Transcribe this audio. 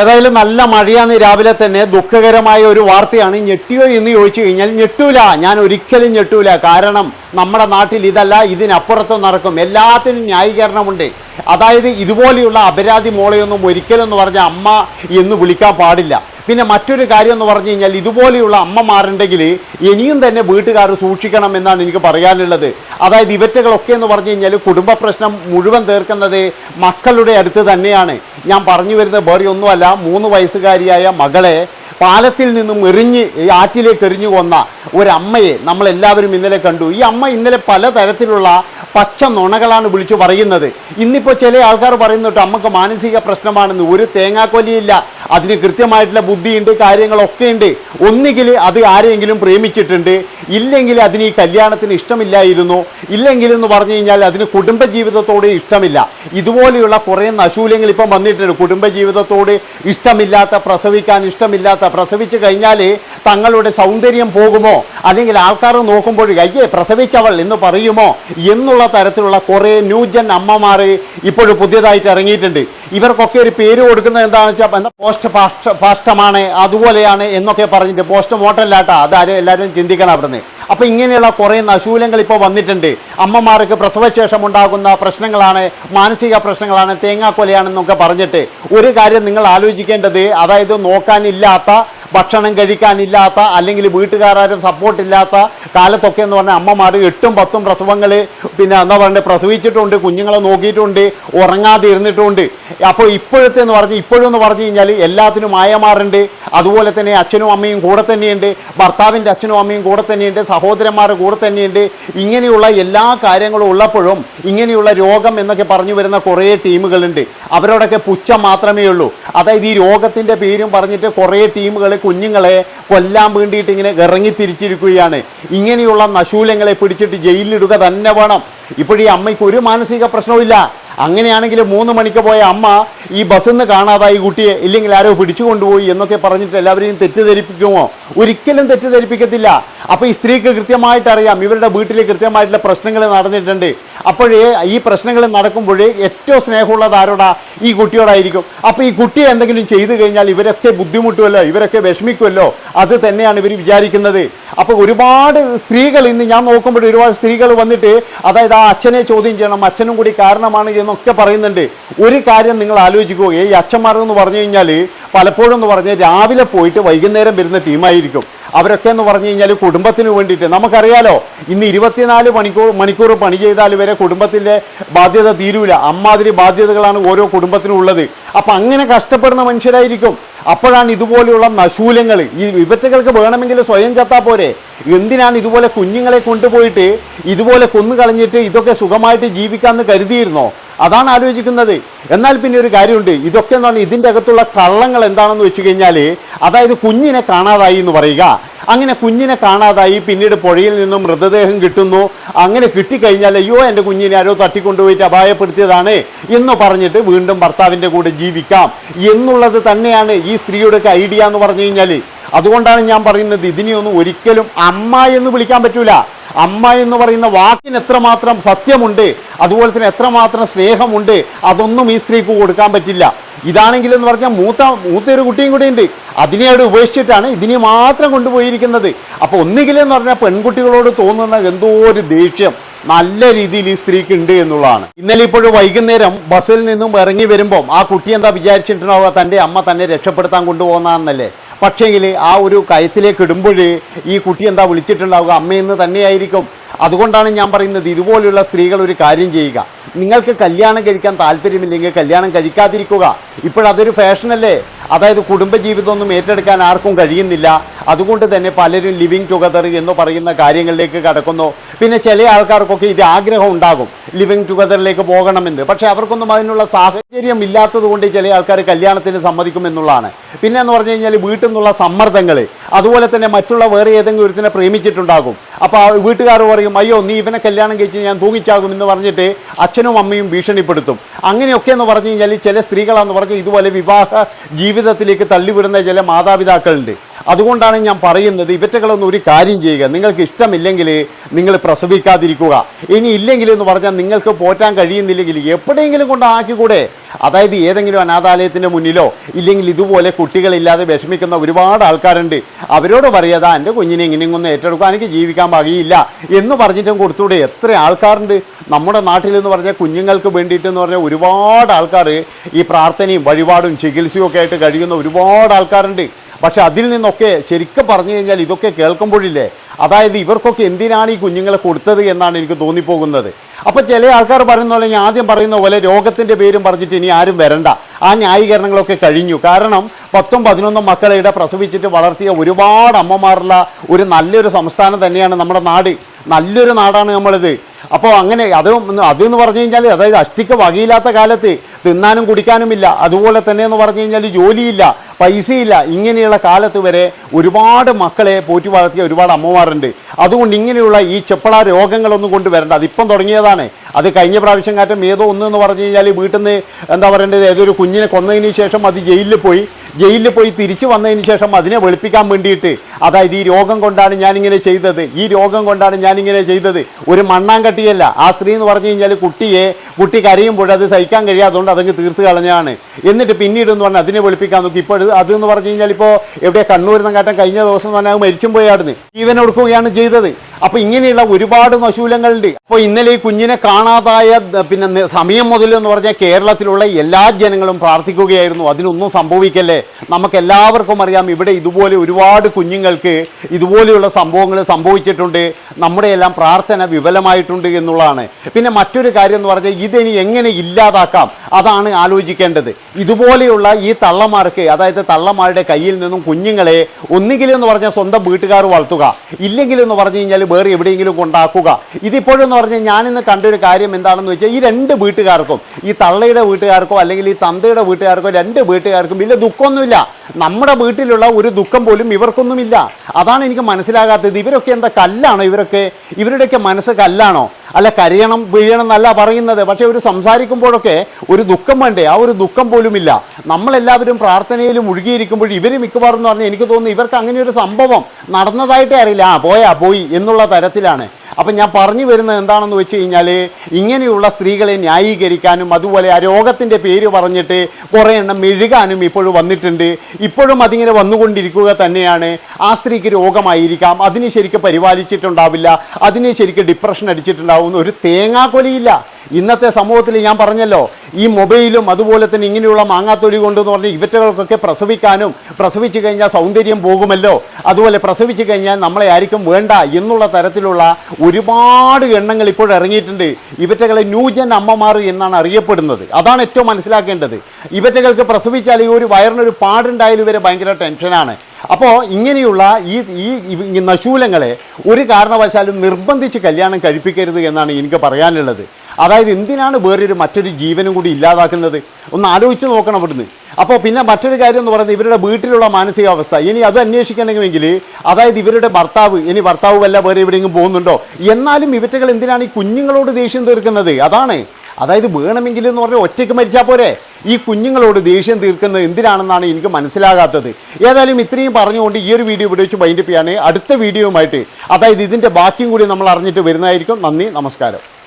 ഏതായാലും നല്ല മഴയാന്ന് രാവിലെ തന്നെ ദുഃഖകരമായ ഒരു വാർത്തയാണ്. ഞെട്ടിയോ എന്ന് ചോദിച്ചു കഴിഞ്ഞാൽ ഞെട്ടൂല. ഞാൻ ഒരിക്കലും ഞെട്ടൂല. കാരണം നമ്മുടെ നാട്ടിൽ ഇതല്ല ഇതിനപ്പുറത്ത് നടക്കും. എല്ലാത്തിനും ന്യായീകരണമുണ്ട്. അതായത് ഇതുപോലെയുള്ള അപരാധി മോളെയൊന്നും എന്ന് പറഞ്ഞ അമ്മ എന്ന് വിളിക്കാൻ പാടില്ല. പിന്നെ മറ്റൊരു കാര്യം എന്ന് പറഞ്ഞു കഴിഞ്ഞാൽ ഇതുപോലെയുള്ള അമ്മമാരുണ്ടെങ്കിൽ ഇനിയും തന്നെ വീട്ടുകാർ സൂക്ഷിക്കണം എന്നാണ് എനിക്ക് പറയാനുള്ളത്. അതായത് ഇവറ്റകളൊക്കെ എന്ന് പറഞ്ഞു കഴിഞ്ഞാൽ കുടുംബ പ്രശ്നം മുഴുവൻ തീർക്കുന്നത് മക്കളുടെ അടുത്ത് തന്നെയാണ്. ഞാൻ പറഞ്ഞു വരുന്നത് വേറെ ഒന്നുമല്ല മൂന്ന് വയസ്സുകാരിയായ മകളെ പാലത്തിൽ നിന്നും എറിഞ്ഞ് ആറ്റിലേക്ക് എറിഞ്ഞു കൊന്ന ഒരമ്മയെ നമ്മളെല്ലാവരും ഇന്നലെ കണ്ടു. ഈ അമ്മ ഇന്നലെ പലതരത്തിലുള്ള പച്ച നുണകളാണ് വിളിച്ചു പറയുന്നത്. ഇന്നിപ്പോൾ ചില ആൾക്കാർ പറയുന്നുണ്ട് അമ്മയ്ക്ക് മാനസിക പ്രശ്നമാണെന്ന്. ഒരു തേങ്ങാക്കൊലിയില്ല അതിന് കൃത്യമായിട്ടുള്ള ബുദ്ധിയുണ്ട് കാര്യങ്ങളൊക്കെ ഉണ്ട് ഒന്നുകിൽ അത് ആരെങ്കിലും പ്രേമിച്ചിട്ടുണ്ട് ഇല്ലെങ്കിൽ അതിന് ഈ കല്യാണത്തിന് ഇഷ്ടമില്ലായിരുന്നു ഇല്ലെങ്കിൽ എന്ന് പറഞ്ഞു കഴിഞ്ഞാൽ അതിന് കുടുംബജീവിതത്തോട് ഇഷ്ടമില്ല. ഇതുപോലെയുള്ള കുറേ നശൂല്യങ്ങൾ ഇപ്പം വന്നിട്ടുണ്ട്. കുടുംബജീവിതത്തോട് ഇഷ്ടമില്ലാത്ത പ്രസവിക്കാൻ ഇഷ്ടമില്ലാത്ത പ്രസവിച്ചു കഴിഞ്ഞാൽ തങ്ങളുടെ സൗന്ദര്യം പോകുമോ? അല്ലെങ്കിൽ ആൾക്കാർ നോക്കുമ്പോൾ അയ്യേ പ്രസവിച്ചവൾ എന്ന് പറയുമോ? എന്നുള്ള തരത്തിലുള്ള കുറേ ന്യൂജൻ അമ്മമാർ ഇപ്പോഴും പുതിയതായിട്ട് ഇറങ്ങിയിട്ടുണ്ട്. ഇവർക്കൊക്കെ ഒരു പേര് കൊടുക്കുന്നത് എന്താണെന്ന് വെച്ചാൽ എന്താ പോസ്റ്റ് ഫാസ്റ്റ് ഫാസ്റ്റമാണ് അതുപോലെയാണ് എന്നൊക്കെ പറഞ്ഞിട്ട് പോസ്റ്റ് മോട്ടല്ലാട്ടാ അതാരും എല്ലാവരും ചിന്തിക്കണം അവിടുന്ന്. അപ്പോൾ ഇങ്ങനെയുള്ള കുറേ നശൂലങ്ങൾ ഇപ്പോൾ വന്നിട്ടുണ്ട്. അമ്മമാർക്ക് പ്രസവശേഷം ഉണ്ടാകുന്ന പ്രശ്നങ്ങളാണ് മാനസിക പ്രശ്നങ്ങളാണ് തേങ്ങാക്കൊലയാണെന്നൊക്കെ പറഞ്ഞിട്ട്. ഒരു കാര്യം നിങ്ങൾ ആലോചിക്കേണ്ടത് അതായത് നോക്കാനില്ലാത്ത ഭക്ഷണം കഴിക്കാനില്ലാത്ത അല്ലെങ്കിൽ വീട്ടുകാരും സപ്പോർട്ടില്ലാത്ത കാലത്തൊക്കെ എന്ന് പറഞ്ഞാൽ അമ്മമാർ എട്ടും പത്തും പ്രസവങ്ങൾ പിന്നെ എന്താ പറയുക പ്രസവിച്ചിട്ടുണ്ട് കുഞ്ഞുങ്ങളെ നോക്കിയിട്ടുണ്ട് ഉറങ്ങാതെ ഇരുന്നിട്ടുണ്ട് അപ്പോൾ ഇപ്പോഴത്തെ എന്ന് പറഞ്ഞ് ഇപ്പോഴും എന്ന് പറഞ്ഞു കഴിഞ്ഞാൽ എല്ലാത്തിനും ആയമാറുണ്ട് അതുപോലെ തന്നെ അച്ഛനും അമ്മയും കൂടെ തന്നെയുണ്ട്. ഭർത്താവിന്റെ അച്ഛനും അമ്മയും കൂടെ തന്നെയുണ്ട്. സഹോദരന്മാർ കൂടെ തന്നെയുണ്ട്. ഇങ്ങനെയുള്ള എല്ലാ കാര്യങ്ങളും ഉള്ളപ്പോഴും ഇങ്ങനെയുള്ള രോഗം എന്നൊക്കെ പറഞ്ഞു വരുന്ന കുറേ ടീമുകളുണ്ട്. അവരോടൊക്കെ പുച്ഛം മാത്രമേ ഉള്ളൂ. അതായത് ഈ രോഗത്തിന്റെ പേരും പറഞ്ഞിട്ട് കുറേ ടീമുകൾ കുഞ്ഞുങ്ങളെ കൊല്ലാൻ വേണ്ടിയിട്ട് ഇങ്ങനെ ഇറങ്ങി തിരിച്ചിരിക്കുകയാണ്. ഇങ്ങനെയുള്ള നശൂലങ്ങളെ പിടിച്ചിട്ട് ജയിലിലിടുക തന്നെ വേണം. ഇപ്പോഴീ അമ്മയ്ക്ക് ഒരു മാനസിക പ്രശ്നവുമില്ല. അങ്ങനെയാണെങ്കിൽ മൂന്ന് മണിക്ക് പോയ അമ്മ ഈ ബസ്സിൽ നിന്ന് കാണാതായി കുട്ടിയെ ഇല്ലെങ്കിൽ ആരോ പിടിച്ചു കൊണ്ടുപോയി എന്നൊക്കെ പറഞ്ഞിട്ട് എല്ലാവരെയും തെറ്റിദ്ധരിപ്പിക്കുമോ? ഒരിക്കലും തെറ്റിദ്ധരിപ്പിക്കത്തില്ല. അപ്പോൾ ഈ സ്ത്രീക്ക് കൃത്യമായിട്ട് അറിയാം ഇവരുടെ വീട്ടിൽ കൃത്യമായിട്ടുള്ള പ്രശ്നങ്ങൾ നടന്നിട്ടുണ്ട്. അപ്പോഴേ ഈ പ്രശ്നങ്ങൾ നടക്കുമ്പോഴേ ഏറ്റവും സ്നേഹമുള്ളത് ആരോടാ? ഈ കുട്ടിയോടായിരിക്കും. അപ്പോൾ ഈ കുട്ടിയെ എന്തെങ്കിലും ചെയ്തു കഴിഞ്ഞാൽ ഇവരൊക്കെ ബുദ്ധിമുട്ടുമല്ലോ ഇവരൊക്കെ വിഷമിക്കുമല്ലോ അത് തന്നെയാണ് ഇവർ വിചാരിക്കുന്നത്. അപ്പോൾ ഒരുപാട് സ്ത്രീകൾ ഇന്ന് ഞാൻ നോക്കുമ്പോൾ ഒരുപാട് സ്ത്രീകൾ വന്നിട്ട് അതായത് ആ അച്ഛനെ ചോദ്യം ചെയ്യണം അച്ഛനും കൂടി കാരണമാണ് എന്നൊക്കെ പറയുന്നുണ്ട്. ഒരു കാര്യം നിങ്ങൾ ആലോചിക്കുക ഈ അച്ഛന്മാർ എന്ന് പറഞ്ഞു കഴിഞ്ഞാൽ പലപ്പോഴും എന്ന് പറഞ്ഞാൽ രാവിലെ പോയിട്ട് വൈകുന്നേരം വരുന്ന ടീമായിരിക്കും. അവരൊക്കെ എന്ന് പറഞ്ഞു കഴിഞ്ഞാൽ കുടുംബത്തിന് വേണ്ടിയിട്ട്. നമുക്കറിയാലോ ഇന്ന് ഇരുപത്തിനാല് മണിക്കൂർ മണിക്കൂർ പണി ചെയ്താൽ വരെ കുടുംബത്തിന്റെ ബാധ്യത തീരൂല. അമ്മാതിരി ബാധ്യതകളാണ് ഓരോ കുടുംബത്തിനും ഉള്ളത്. അപ്പം അങ്ങനെ കഷ്ടപ്പെടുന്ന മനുഷ്യരായിരിക്കും. അപ്പോഴാണ് ഇതുപോലെയുള്ള നശൂലങ്ങൾ ഈ വിപച്ചകൾക്ക് വേണമെങ്കിൽ സ്വയം ചത്താ പോരെ. എന്തിനാണ് ഇതുപോലെ കുഞ്ഞുങ്ങളെ കൊണ്ടുപോയിട്ട് ഇതുപോലെ കൊന്നു കളഞ്ഞിട്ട് ഇതൊക്കെ സുഖമായിട്ട് ജീവിക്കാമെന്ന് കരുതിയിരുന്നോ? അതാണ് ആലോചിക്കുന്നത്. എന്നാൽ പിന്നെ ഒരു കാര്യമുണ്ട്. ഇതൊക്കെ എന്ന് പറഞ്ഞാൽ ഇതിന്റെ അകത്തുള്ള കള്ളങ്ങൾ എന്താണെന്ന് വെച്ച് കഴിഞ്ഞാൽ അതായത് കുഞ്ഞിനെ കാണാതായി എന്ന് പറയുക. അങ്ങനെ കുഞ്ഞിനെ കാണാതായി പിന്നീട് പുഴയിൽ നിന്നും മൃതദേഹം കിട്ടുന്നു. അങ്ങനെ കിട്ടിക്കഴിഞ്ഞാൽ അയ്യോ എന്റെ കുഞ്ഞിനെ ആരോ തട്ടിക്കൊണ്ടുപോയിട്ട് അപായപ്പെടുത്തിയതാണ് എന്ന് പറഞ്ഞിട്ട് വീണ്ടും ഭർത്താവിന്റെ കൂടെ ജീവിക്കാം എന്നുള്ളത് തന്നെയാണ് ഈ സ്ത്രീയുടെ ഐഡിയ എന്ന് പറഞ്ഞു കഴിഞ്ഞാൽ അതുകൊണ്ടാണ് ഞാൻ പറയുന്നത് ഇതിനെയൊന്നും ഒരിക്കലും അമ്മ എന്ന് വിളിക്കാൻ പറ്റൂല. അമ്മ എന്ന് പറയുന്ന വാക്കിന് എത്രമാത്രം സത്യമുണ്ട് അതുപോലെ തന്നെ എത്രമാത്രം സ്നേഹമുണ്ട് അതൊന്നും ഈ സ്ത്രീക്ക് കൊടുക്കാൻ പറ്റില്ല. ഇതാണെങ്കിൽ എന്ന് പറഞ്ഞാൽ മൂത്ത മൂത്തൊരു കുട്ടിയും കൂടി ഉണ്ട്. അതിനെ അവിടെ ഉപേക്ഷിച്ചിട്ടാണ് ഇതിനെ മാത്രം കൊണ്ടുപോയിരിക്കുന്നത്. അപ്പോൾ ഒന്നുകിലെന്ന് പറഞ്ഞാൽ പെൺകുട്ടികളോട് തോന്നുന്ന എന്തോ ഒരു ദേഷ്യം നല്ല രീതിയിൽ ഈ സ്ത്രീക്ക് ഉണ്ട് എന്നുള്ളതാണ്. ഇന്നലെ ഇപ്പോഴും വൈകുന്നേരം ബസ്സിൽ നിന്നും ഇറങ്ങി വരുമ്പം ആ കുട്ടി എന്താ വിചാരിച്ചിട്ടുണ്ടാവുക? തന്റെ അമ്മ തന്നെ രക്ഷപ്പെടുത്താൻ കൊണ്ടുപോകുന്നതെന്നല്ലേ പക്ഷേങ്കിൽ ആ ഒരു കയത്തിലേക്ക് ഇടുമ്പോൾ ഈ കുട്ടി എന്താ വിളിച്ചിട്ടുണ്ടാവുക? അമ്മയെന്ന് തന്നെയായിരിക്കും. അതുകൊണ്ടാണ് ഞാൻ പറയുന്നത് ഇതുപോലെയുള്ള സ്ത്രീകൾ ഒരു കാര്യം ചെയ്യുക. നിങ്ങൾക്ക് കല്യാണം കഴിക്കാൻ താല്പര്യമില്ലെങ്കിൽ കല്യാണം കഴിക്കാതിരിക്കുക. ഇപ്പോഴതൊരു ഫാഷനല്ലേ അതായത് കുടുംബജീവിതമൊന്നും ഏറ്റെടുക്കാൻ ആർക്കും കഴിയുന്നില്ല. അതുകൊണ്ട് തന്നെ പലരും ലിവിങ് ടുഗദർ എന്ന് പറയുന്ന കാര്യങ്ങളിലേക്ക് കടക്കുന്നു. പിന്നെ ചില ആൾക്കാർക്കൊക്കെ ഇത് ആഗ്രഹം ഉണ്ടാകും. ലിവിങ് ടുഗദറിലേക്ക് പോകണമെന്ന്. പക്ഷേ അവർക്കൊന്നും അതിനുള്ള സാഹചര്യം ഇല്ലാത്തതുകൊണ്ട് ചില ആൾക്കാർ കല്യാണത്തിന് സമ്മതിക്കുമെന്നുള്ളതാണ് പിന്നെ എന്ന് പറഞ്ഞു കഴിഞ്ഞാൽ വീട്ടിൽ നിന്നുള്ള സമ്മർദ്ദങ്ങൾ അതുപോലെ തന്നെ മറ്റുള്ള വേറെ ഏതെങ്കിലും ഒരുത്തിനെ പ്രേമിച്ചിട്ടുണ്ടാകും. അപ്പോൾ വീട്ടുകാർ പറയും അയ്യോ നീ ഇവനെ കല്യാണം കഴിച്ച് ഞാൻ തൂങ്ങിച്ചാകും എന്ന് പറഞ്ഞിട്ട് അച്ഛനും അമ്മയും ഭീഷണിപ്പെടുത്തും. അങ്ങനെയൊക്കെ എന്ന് പറഞ്ഞു കഴിഞ്ഞാൽ ചില സ്ത്രീകളാന്ന് പറഞ്ഞു ഇതുപോലെ വിവാഹ ജീവിതത്തിലേക്ക് തള്ളിവിടുന്ന ചില മാതാപിതാക്കളുണ്ട്. അതുകൊണ്ടാണ് ഞാൻ പറയുന്നത് ഇവറ്റകളൊന്നും ഒരു കാര്യം ചെയ്യുക. നിങ്ങൾക്ക് ഇഷ്ടമില്ലെങ്കിൽ നിങ്ങൾ പ്രസവിക്കാതിരിക്കുക. ഇനി ഇല്ലെങ്കിൽ എന്ന് പറഞ്ഞാൽ നിങ്ങൾക്ക് പോറ്റാൻ കഴിയുന്നില്ലെങ്കിൽ എപ്പോഴെങ്കിലും കൊണ്ട് ആക്കിക്കൂടെ? അതായത് ഏതെങ്കിലും അനാഥാലയത്തിന്റെ മുന്നിലോ ഇല്ലെങ്കിൽ ഇതുപോലെ കുട്ടികളില്ലാതെ വിഷമിക്കുന്ന ഒരുപാട് ആൾക്കാരുണ്ട്. അവരോട് പറയാതാ എന്റെ കുഞ്ഞിനെ ഇങ്ങനെയും ഒന്ന് ഏറ്റെടുക്കാൻ എനിക്ക് ജീവിക്കാൻ വകയില്ല എന്ന് പറഞ്ഞിട്ടും കൊടുത്തൂടെ. എത്ര ആൾക്കാരുണ്ട്. നമ്മുടെ നാട്ടിൽ എന്ന് പറഞ്ഞാൽ കുഞ്ഞുങ്ങൾക്ക് വേണ്ടിയിട്ട് എന്ന് പറഞ്ഞാൽ ഒരുപാട് ആൾക്കാർ ഈ പ്രാർത്ഥനയും വഴിപാടും ചികിത്സയും ഒക്കെ ആയിട്ട് കഴിയുന്ന ഒരുപാട് ആൾക്കാരുണ്ട്. പക്ഷെ അതിൽ നിന്നൊക്കെ ശരിക്കും പറഞ്ഞു കഴിഞ്ഞാൽ ഇതൊക്കെ കേൾക്കുമ്പോഴില്ലേ അതായത് ഇവർക്കൊക്കെ എന്തിനാണ് ഈ കുഞ്ഞുങ്ങളെ കൊടുത്തത് എന്നാണ് എനിക്ക് തോന്നിപ്പോകുന്നത്. അപ്പോൾ ചില ആൾക്കാർ പറയുന്ന പോലെ ഞാൻ ആദ്യം പറയുന്ന പോലെ രോഗത്തിന്റെ പേരും പറഞ്ഞിട്ട് ഇനി ആരും വരണ്ട. ആ ന്യായീകരണങ്ങളൊക്കെ കഴിഞ്ഞു. കാരണം പത്തും പതിനൊന്നും മക്കളെ ഇവിടെ പ്രസവിച്ചിട്ട് വളർത്തിയ ഒരുപാട് അമ്മമാരുള്ള ഒരു നല്ലൊരു സംസ്ഥാനം തന്നെയാണ് നമ്മുടെ നാട്. നല്ലൊരു നാടാണ് നമ്മളിത്. അപ്പോൾ അങ്ങനെ അത് അതെന്ന് പറഞ്ഞു കഴിഞ്ഞാൽ അതായത് അഷ്ടിക്ക് വകയില്ലാത്ത കാലത്ത് തിന്നാനും കുടിക്കാനുമില്ല. അതുപോലെ തന്നെ എന്ന് പറഞ്ഞു കഴിഞ്ഞാൽ ജോലിയില്ല പൈസയില്ല. ഇങ്ങനെയുള്ള കാലത്ത് വരെ ഒരുപാട് മക്കളെ പോറ്റി വളർത്തിയ ഒരുപാട് അമ്മമാരുണ്ട്. അതുകൊണ്ട് ഇങ്ങനെയുള്ള ഈ ചെപ്പള രോഗങ്ങളൊന്നും കൊണ്ട് വരേണ്ട. അതിപ്പം തുടങ്ങിയതാണ്. അത് കഴിഞ്ഞ പ്രാവശ്യം കാറ്റം ഏതോ ഒന്ന് എന്ന് പറഞ്ഞു കഴിഞ്ഞാൽ വീട്ടിൽ നിന്ന് എന്താ പറയേണ്ടത്? ഏതൊരു കുഞ്ഞിനെ കൊന്നതിന് ശേഷം അത് ജയിലിൽ പോയി. ജയിലിൽ പോയി തിരിച്ചു വന്നതിന് ശേഷം അതിനെ വെളുപ്പിക്കാൻ വേണ്ടിയിട്ട്. അതായത് ഈ രോഗം കൊണ്ടാണ് ഞാനിങ്ങനെ ചെയ്തത്. ഈ രോഗം കൊണ്ടാണ് ഞാനിങ്ങനെ ചെയ്തത്. ഒരു മണ്ണാങ്കട്ടിയല്ല. ആ സ്ത്രീ എന്ന് പറഞ്ഞു കഴിഞ്ഞാൽ കുട്ടിയെ കുട്ടി കരയുമ്പോൾ അത് സഹിക്കാൻ കഴിയാത്തതുകൊണ്ട് അതങ്ങ് തീർത്ത് കളഞ്ഞാണ് എന്നിട്ട് പിന്നീട് എന്ന് പറഞ്ഞാൽ അതിനെ വെളുപ്പിക്കാൻ നോക്കി. ഇപ്പോൾ അത് എന്ന് പറഞ്ഞു കഴിഞ്ഞാൽ ഇപ്പോൾ എവിടെ കണ്ണൂരിൽ കാട്ടം കഴിഞ്ഞ ദിവസം എന്ന് പറഞ്ഞാൽ മരിച്ചും പോയാടുന്നു. ജീവൻ കൊടുക്കുകയാണ് ചെയ്തത്. അപ്പൊ ഇങ്ങനെയുള്ള ഒരുപാട് നശൂലങ്ങളുണ്ട്. അപ്പോൾ ഇന്നലെ ഈ കുഞ്ഞിനെ കാണാതായ പിന്നെ സമയം മുതൽ എന്ന് പറഞ്ഞാൽ കേരളത്തിലുള്ള എല്ലാ ജനങ്ങളും പ്രാർത്ഥിക്കുകയായിരുന്നു. അതിനൊന്നും സംഭവിക്കല്ലേ? നമുക്ക് എല്ലാവർക്കും അറിയാം ഇവിടെ ഇതുപോലെ ഒരുപാട് കുഞ്ഞുങ്ങൾക്ക് ഇതുപോലെയുള്ള സംഭവങ്ങൾ സംഭവിച്ചിട്ടുണ്ട്. നമ്മുടെ എല്ലാം പ്രാർത്ഥന വിഫലമായിട്ടുണ്ട് എന്നുള്ളതാണ്. പിന്നെ മറ്റൊരു കാര്യം എന്ന് പറഞ്ഞാൽ ഇതിനി എങ്ങനെ ഇല്ലാതാക്കാം? അതാണ് ആലോചിക്കേണ്ടത്. ഇതുപോലെയുള്ള ഈ തള്ളമാർക്ക് അതായത് തള്ളമാരുടെ കയ്യിൽ നിന്നും കുഞ്ഞുങ്ങളെ ഒന്നുകിൽ എന്ന് പറഞ്ഞാൽ സ്വന്തം വീട്ടുകാർ വളർത്തുക ഇല്ലെങ്കിൽ എന്ന് പറഞ്ഞു കഴിഞ്ഞാൽ വേറെ എവിടെയെങ്കിലും കൊണ്ടാക്കുക. ഇതിപ്പോഴെന്ന് പറഞ്ഞാൽ ഞാനിന്ന് കണ്ടൊരു കാര്യം എന്താണെന്ന് വെച്ചാൽ ഈ രണ്ട് വീട്ടുകാർക്കും ഈ തള്ളയുടെ വീട്ടുകാർക്കോ അല്ലെങ്കിൽ ഈ തന്തയുടെ വീട്ടുകാർക്കോ രണ്ട് വീട്ടുകാർക്കും വലിയ ദുഃഖമൊന്നുമില്ല. നമ്മുടെ വീട്ടിലുള്ള ഒരു ദുഃഖം പോലും ഇവർക്കൊന്നുമില്ല. അതാണ് എനിക്ക് മനസ്സിലാകാത്തത്. ഇവരൊക്കെ എന്താ കല്ലാണോ ഇവരൊക്കെ? ഇവരുടെയൊക്കെ മനസ്സ് കല്ലാണോ? അല്ല കരയണം വീഴണം എന്നല്ല പറയുന്നത്. പക്ഷേ ഒരു സംസാരിക്കുമ്പോഴൊക്കെ ഒരു ദുഃഖം വേണ്ടേ? ആ ഒരു ദുഃഖം പോലുമില്ല. നമ്മളെല്ലാവരും പ്രാർത്ഥനയിൽ മുഴുകിയിരിക്കുമ്പോൾ ഇവർ മിക്കവാറും എന്ന് പറഞ്ഞാൽ എനിക്ക് തോന്നുന്നു ഇവർക്ക് അങ്ങനെ ഒരു സംഭവം നടന്നതായിട്ടേ അറിയില്ല. ആ പോയാ പോയി എന്നുള്ള തരത്തിലാണ്. അപ്പം ഞാൻ പറഞ്ഞു വരുന്നത് എന്താണെന്ന് വെച്ച് കഴിഞ്ഞാൽ ഇങ്ങനെയുള്ള സ്ത്രീകളെ ന്യായീകരിക്കാനും അതുപോലെ ആ രോഗത്തിന്റെ പേര് പറഞ്ഞിട്ട് കുറേ എണ്ണം മെഴുകാനും ഇപ്പോഴും വന്നിട്ടുണ്ട്. ഇപ്പോഴും അതിങ്ങനെ വന്നുകൊണ്ടിരിക്കുക തന്നെയാണ്. ആ സ്ത്രീക്ക് രോഗമായിരിക്കാം. അതിനെ ശരിക്ക് പരിപാലിച്ചിട്ടുണ്ടാവില്ല. അതിനെ ശരിക്ക് ഡിപ്രഷൻ അടിച്ചിട്ടുണ്ടാവുന്ന ഒരു തേങ്ങാക്കൊലിയില്ല. ഇന്നത്തെ സമൂഹത്തിൽ ഞാൻ പറഞ്ഞല്ലോ ഈ മൊബൈലും അതുപോലെ തന്നെ ഇങ്ങനെയുള്ള മാങ്ങാത്തൊലി കൊണ്ടെന്ന് പറഞ്ഞ് ഇവറ്റകൾക്കൊക്കെ പ്രസവിക്കാനും പ്രസവിച്ചു കഴിഞ്ഞാൽ സൗന്ദര്യം പോകുമല്ലോ. അതുപോലെ പ്രസവിച്ചു കഴിഞ്ഞാൽ നമ്മളെ ആയിരിക്കും വേണ്ട എന്നുള്ള തരത്തിലുള്ള ഒരുപാട് എണ്ണങ്ങൾ ഇപ്പോൾ ഇറങ്ങിയിട്ടുണ്ട്. ഇവറ്റകളെ ന്യൂജൻ അമ്മമാർ എന്നാണ് അറിയപ്പെടുന്നത്. അതാണ് ഏറ്റവും മനസ്സിലാക്കേണ്ടത്. ഇവറ്റകൾക്ക് പ്രസവിച്ചാൽ ഈ ഒരു വയറിനൊരു പാടുണ്ടായാലും ഇവരെ ഭയങ്കര ടെൻഷനാണ്. അപ്പോൾ ഇങ്ങനെയുള്ള ഈ ഈ നശൂലങ്ങളെ ഒരു കാരണവശാലും നിർബന്ധിച്ച് കല്യാണം കഴിപ്പിക്കരുത് എന്നാണ് എനിക്ക് പറയാനുള്ളത്. അതായത് എന്തിനാണ് വേറൊരു മറ്റൊരു ജീവനും കൂടി ഇല്ലാതാക്കുന്നത്? ഒന്ന് ആലോചിച്ച് നോക്കണം അവിടുന്ന്. അപ്പോൾ പിന്നെ മറ്റൊരു കാര്യം എന്ന് പറയുന്നത് ഇവരുടെ വീട്ടിലുള്ള മാനസികാവസ്ഥ. ഇനി അത് അന്വേഷിക്കണമെങ്കിൽ അതായത് ഇവരുടെ ഭർത്താവ് ഇനി ഭർത്താവ് വല്ല വേറെ എവിടെയെങ്കിലും പോകുന്നുണ്ടോ? എന്നാലും ഇവറ്റകൾ എന്തിനാണ് ഈ കുഞ്ഞുങ്ങളോട് ദേഷ്യം തീർക്കുന്നത്? അതാണ്. അതായത് വേണമെങ്കിൽ എന്ന് പറഞ്ഞാൽ ഒറ്റയ്ക്ക് മരിച്ചാൽ പോരെ. ഈ കുഞ്ഞുങ്ങളോട് ദേഷ്യം തീർക്കുന്നത് എന്തിനാണെന്നാണ് എനിക്ക് മനസ്സിലാകാത്തത്. ഏതായാലും ഇത്രയും പറഞ്ഞുകൊണ്ട് ഈ ഒരു വീഡിയോ ഇവിടെ വെച്ച് വൈൻഡപ്പ് ചെയ്യാണ്. അടുത്ത വീഡിയോയുമായിട്ട് അതായത് ഇതിന്റെ ബാക്കിയും കൂടി നമ്മൾ അറിഞ്ഞിട്ട് വരുന്നതായിരിക്കും. നന്ദി നമസ്കാരം.